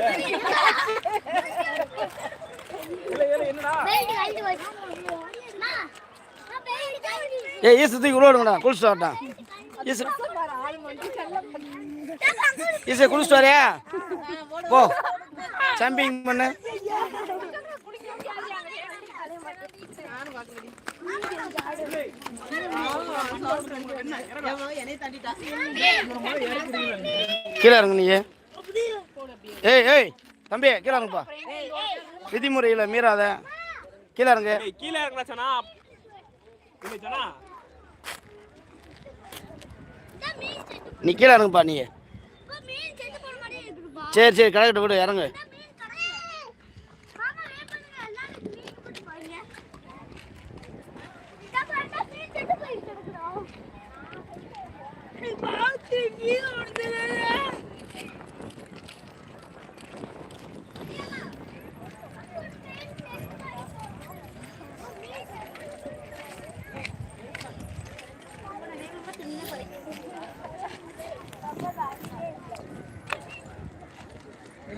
ஏய் ஈசு தூக்கி உள்ள குளிச்சுட்டு வரட்டான் ஈசு. ஈசு குளிச்சுட்டு வரையா? போ. சம்பிங் பண்ணு. கீழே இறங்கு நீ ஏய் ஏய் தம்பி கீழே இறங்குப்பா விதிமுறையில் மீறாத. கீழே இறங்கு. ஏய், கீழே இறங்கல சொன்னா இல்லை சொன்னா நீ கீழே இறங்குப்பா நீ. சரி சரி கடைக்கிட்ட விடு இறங்கு. Seven. நீ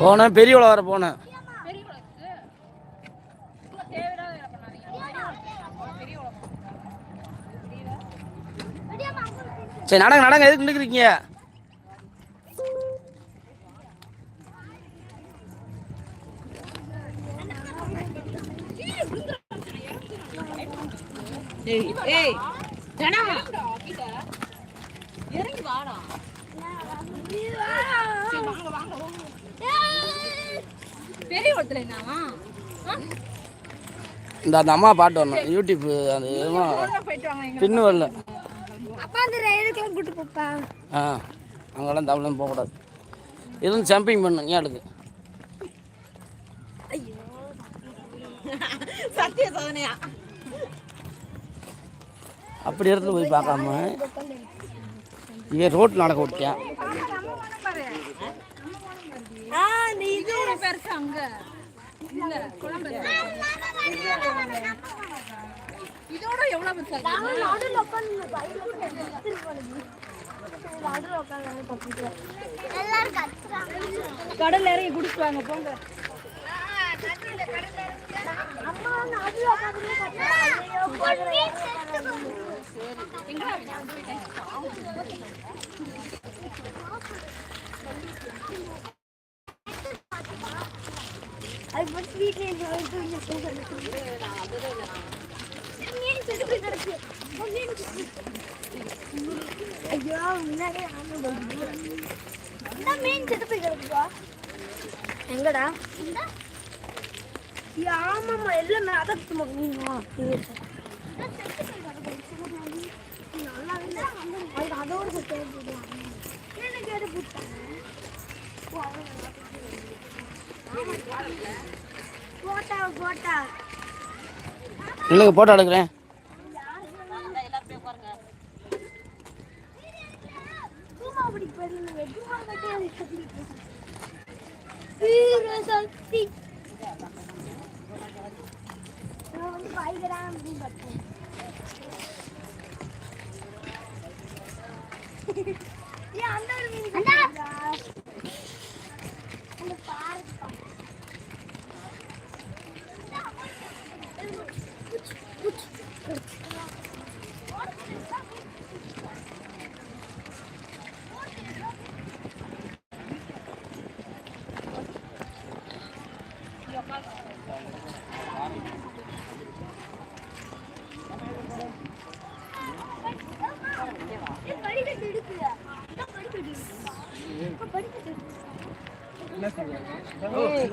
போனேன் பெரிய வர போனேன். சரி நடங்க நடங்க எதுக்கு நிற்கிறீங்க இறங்கி வாடா. வாங்க வாங்க. பெரிய இடத்துல என்னவா இந்த அந்த அம்மா பாட்டு வரணும். யூடியூப் அந்த பின்னு வரல. அப்பா அந்த ரயிலுக்குலாம் கூட்டு போப்பா. ஆ அங்கெல்லாம் தமிழ்லாம் போகக்கூடாது. இதுவும் ஜம்பிங் பண்ணும் ஏன் எடுக்கு. சத்திய சோதனையா? அப்படி இடத்துல போய் பார்க்காம இவன் ரோட்டில் நடக்க விட்டியான் ஆ நீ இது பெருசு அங்க. இல்ல குளம் பெருசு இதோட எவ்வளவு பெருசா கடல்ல இறங்கி குடிச்சு வாங்க போங்க. ஐயோ முன்னாடியே மீன் செத்து போய் கிடக்குப்பா எங்கடா ஆமாம்மா எல்லாமே அதற்கு மீனுமா அதோட செத்து எனக்கு எது போட்டா போட்டா இல்லைங்க போட்டோ. எடுக்கிறேன். சும்மா அப்படி nothing right now. Oh,